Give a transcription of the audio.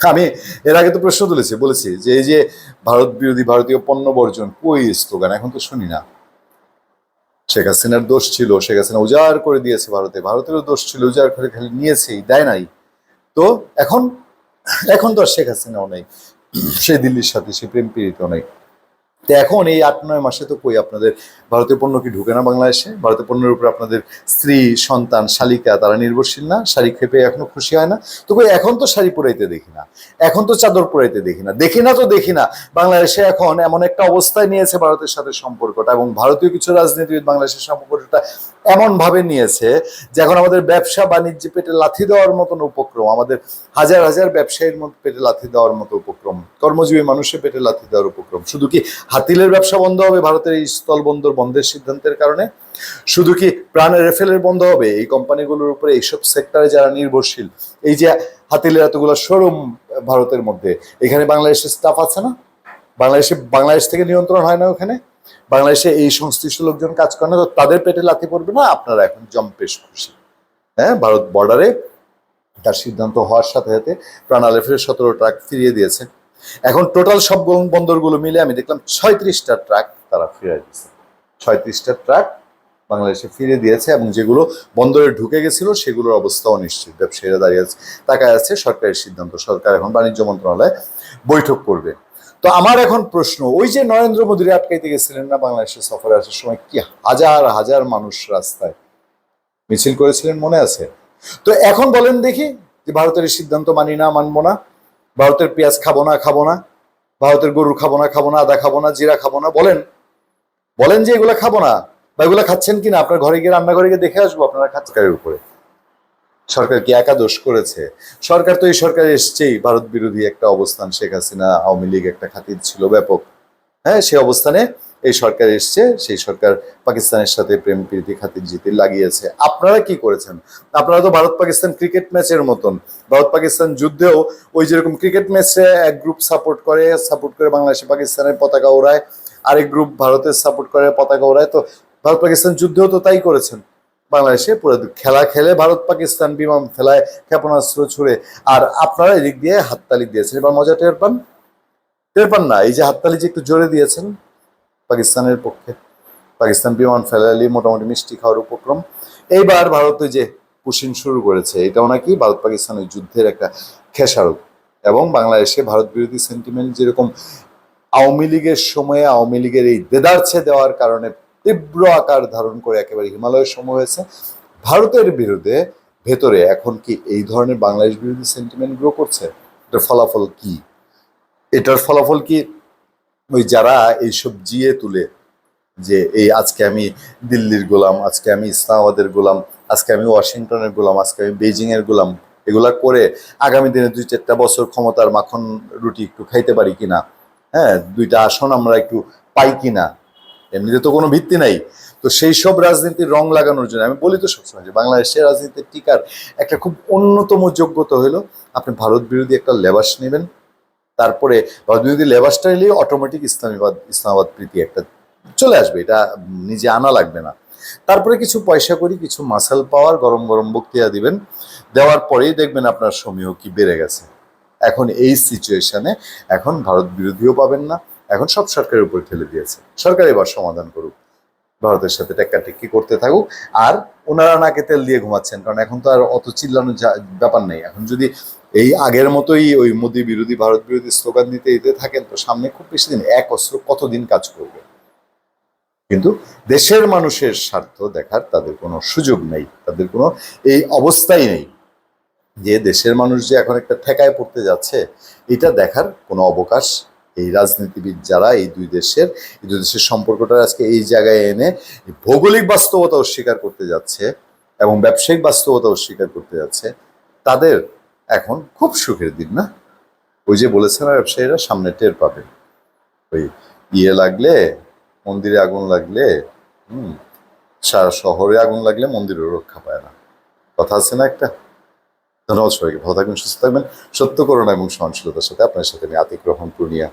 আমি এর আগে তো প্রশ্ন তুলেছি, বলেছি যে এই যে ভারত বিরোধী ভারতীয় পণ্য বর্জন, কই স্লোগান? এখন তো শুনি না। শেখ হাসিনার দোষ ছিল, শেখ হাসিনা উজাড় করে দিয়েছে ভারতে, ভারতেরও দোষ ছিল, উজাড় করে খালি নিয়েছেই, দেয় নাই। তো এখন এখন তো আর শেখ হাসিনাও নেই সে দিল্লির সাথে সে প্রেম পীড়িত নেই। তো এখন এই আট নয় মাসে তো কই আপনাদের ভারতীয় পণ্য কি ঢুকে না বাংলাদেশে? ভারতীয় পণ্যের উপরে আপনাদের স্ত্রী, সন্তান, শালিকা তারা নির্ভরশীল না? শাড়ি খেপে এখনও খুশি হয় না? তো কই এখন তো শাড়ি পরাইতে দেখি না। এখন তো চাদর পরাইতে দেখি না। দেখি না তো দেখি না। বাংলাদেশে এখন এমন একটা অবস্থায় নিয়েছে ভারতের সাথে সম্পর্কটা এবং ভারতীয় কিছু রাজনীতিবিদ বাংলাদেশের সম্পর্কটা এমন ভাবে নিয়েছে যে এখন আমাদের ব্যবসা বাণিজ্য পেটে লাথি দেওয়ার মতন উপক্রম, আমাদের হাজার হাজার ব্যবসায়ীর মধ্যে পেটে লাথি দেওয়ার মতো উপক্রম, কর্মজীবী মানুষের পেটে লাথি দেওয়ার উপক্রম। শুধু কি হাতিলের ব্যবসা বন্ধ হবে ভারতের এই স্থল বন্দর বন্ধের সিদ্ধান্তের কারণে? শুধু কি প্রাণের রেফেলের বন্ধ হবে? এই কোম্পানিগুলোর উপরে এইসব সেক্টরে যারা নির্ভরশীল, এই যে হাতিলের এতগুলো শোরুম ভারতের মধ্যে, এখানে বাংলাদেশের স্টাফ আছে না? বাংলাদেশে বাংলাদেশ থেকে নিয়ন্ত্রণ হয় না ওখানে? বাংলাদেশে এই সংশ্লিষ্ট লোকজন কাজ করে না, তো তাদের পেটে লাথি পড়বে না? আপনারা এখন জম্পেশ খুশি। হ্যাঁ ভারত বর্ডারে তার সিদ্ধান্ত হওয়ার সাথে সাথে প্রাণালে ফের সতেরো ট্রাক ফিরিয়ে দিয়েছে। এখন টোটাল সব বন- বন্দরগুলো মিলে আমি দেখলাম ছয়ত্রিশটা ট্রাক তারা ফিরিয়ে দিয়েছে। ছয়ত্রিশটা ট্রাক বাংলাদেশে ফিরে দিয়েছে এবং যেগুলো বন্দরে ঢুকে গেছিল, সেগুলোর অবস্থা অনিশ্চিত ব্যবসায়ীরা দাঁড়িয়ে আছে, তাকায় আছে সরকারের সিদ্ধান্ত। সরকার এখন বাণিজ্য মন্ত্রণালয়ে বৈঠক করবে। তো আমার এখন প্রশ্ন, ওই যে নরেন্দ্র মোদীর আটকাইতে গেছিলেন না বাংলাদেশে সফরে আসার সময়, কি হাজার হাজার মানুষ রাস্তায় মিছিল করেছিলেন মনে আছে? তো এখন বলেন দেখি যে ভারতের সিদ্ধান্ত মানি না, মানবো না, ভারতের পেঁয়াজ খাব না খাব না, ভারতের গরু খাব না খাব না, আদা খাব না, জিরা খাব না, বলেন। বলেন যে এগুলা খাব না, বা এগুলা খাচ্ছেন কিনা, আপনার ঘরে গিয়ে রান্নাঘরে গিয়ে দেখে আসব, আপনারা খাচ্ছেন উপরে? সরকার কি একাদশ করেছে? সরকার তো এই সরকার এসছেই। ভারত বিরোধী একটা অবস্থান শেখ হাসিনা আওয়ামী লীগ একটা খাতির ছিল ব্যাপক। হ্যাঁ সেই অবস্থানে এই সরকার এসছে, সেই সরকার পাকিস্তানের সাথে প্রেম প্রীতি খাতির জিতির লাগিয়েছে। আপনারা কি করেছেন? আপনারা তো ভারত পাকিস্তান ক্রিকেট ম্যাচের মতন। ভারত পাকিস্তান যুদ্ধেও ওই যেরকম ক্রিকেট ম্যাচে এক গ্রুপ সাপোর্ট করে সাপোর্ট করে বাংলাদেশে পাকিস্তানের পতাকা ওড়ায়, আরেক গ্রুপ ভারতের সাপোর্ট করে পতাকা ওড়ায়, তো ভারত পাকিস্তান যুদ্ধেও তো তাই করেছেন। বাংলাদেশে পুরো খেলা খেলে ভারত পাকিস্তান বিমান ফেলায় ক্ষেপণাস্ত্র ছুড়ে। আর আপনারা এদিক দিয়ে হাততালি দিয়েছেন। এবার মজা টের পান? টের পান না। এই যে হাততালি যে একটু জোরে দিয়েছেন পাকিস্তানের পক্ষে। পাকিস্তান বিমান ফেলালি মোটামুটি মিষ্টি খাওয়ার উপক্রম। এইবার ভারত যে পুশিন শুরু করেছে। এটাও নাকি ভারত পাকিস্তানের যুদ্ধের একটা খেসারত। এবং বাংলাদেশে ভারত বিরোধী সেন্টিমেন্ট যেরকম আওয়ামী লীগের সময়ে আওয়ামী লীগের এই দেদারছে দেওয়ার কারণে তীব্র আকার ধারণ করে একেবারে হিমালয়ের সময় হয়েছে। ভারতের বিরুদ্ধে ভেতরে এখন কি এই ধরনের বাংলাদেশ বিরোধী সেন্টিমেন্ট গ্রো করছে? এটার ফলাফল কি? এটার ফলাফল কি? ওই যারা এইসব জিয়ে তুলে যে এই আজকে আমি দিল্লির গোলাম, আজকে আমি ইসলামাবাদের গোলাম, আজকে আমি ওয়াশিংটনের গোলাম, আজকে আমি বেজিং এর গোলাম, এগুলা করে আগামী দিনে দুই চারটা বছর ক্ষমতার মাখন রুটি একটু খাইতে পারি কিনা? হ্যাঁ দুইটা আসন আমরা একটু পাই কিনা? এমনিতে তো কোনো ভিত্তি নাই। তো সেই সব রাজনীতির রং লাগানোর জন্য, আমি বলি তো সবসময় যে বাংলাদেশের রাজনীতির টিকার একটা খুব অন্যতম যোগ্যতা হলো, আপনি ভারত বিরোধী একটা লেবাস নেবেন, তারপরে ভারত বিরোধী লেবাসটা নিলে অটোমেটিক ইসলামাবাদ ইসলামাবাদ প্রীতি একটা চলে আসবে, এটা নিজে আনা লাগবে না। তারপরে কিছু পয়সা করি, কিছু মাসাল পাওয়ার গরম গরম বক্তৃতা দিবেন, দেওয়ার পরেই দেখবেন আপনার সমীহ কি বেড়ে গেছে। এখন এই সিচুয়েশনে এখন ভারত বিরোধীও পাবেন না এখন সব সরকারের উপর ঠেলে দিয়েছে। সরকার এবার সমাধান করুক। ভারতের সাথে টেক্কাটেক্কি করতে থাকুক। আর ওনারা নাকে তেল দিয়ে ঘুমাচ্ছেন, কারণ এখন তো আর অত চিল্লানোর ব্যাপার নেই। এখন যদি এই আগের মতোই ওই মোদী বিরোধী, ভারত বিরোধী স্লোগান দিতে দিতে থাকেন, তো সামনে খুব বেশি দিন এক অস্ত্র কতদিন কাজ করবে? কিন্তু দেশের মানুষের স্বার্থ দেখার তাদের কোনো সুযোগ নেই। তাদের কোনো এই অবস্থাই নেই যে দেশের মানুষ যে এখন একটা ঠেকায় পড়তে যাচ্ছে, এটা দেখার কোনো অবকাশ এই রাজনীতিবিদ যারা এই দুই দেশের, এই দুই দেশের সম্পর্কটা আজকে এই জায়গায় এনে ভৌগোলিক বাস্তবতা অস্বীকার করতে যাচ্ছে এবং ব্যবসায়িক বাস্তবতা অস্বীকার করতে যাচ্ছে, তাদের এখন খুব সুখের দিন, না? ওই যে বলেছে না ব্যবসায়ীরা, সামনে টের পাবে। ওই ইয়ে লাগলে, মন্দিরে আগুন লাগলে, হুম, সারা শহরে আগুন লাগলে মন্দিরেও রক্ষা পায় না। কথা আছে না একটা? ধন্যবাদ সবাইকে, ভালো থাকবেন, সুস্থ থাকবেন। সত্য করোনা এবং সহনশীলতার সাথে আপনার সাথে আমি আতিক পূর্ণিয়া।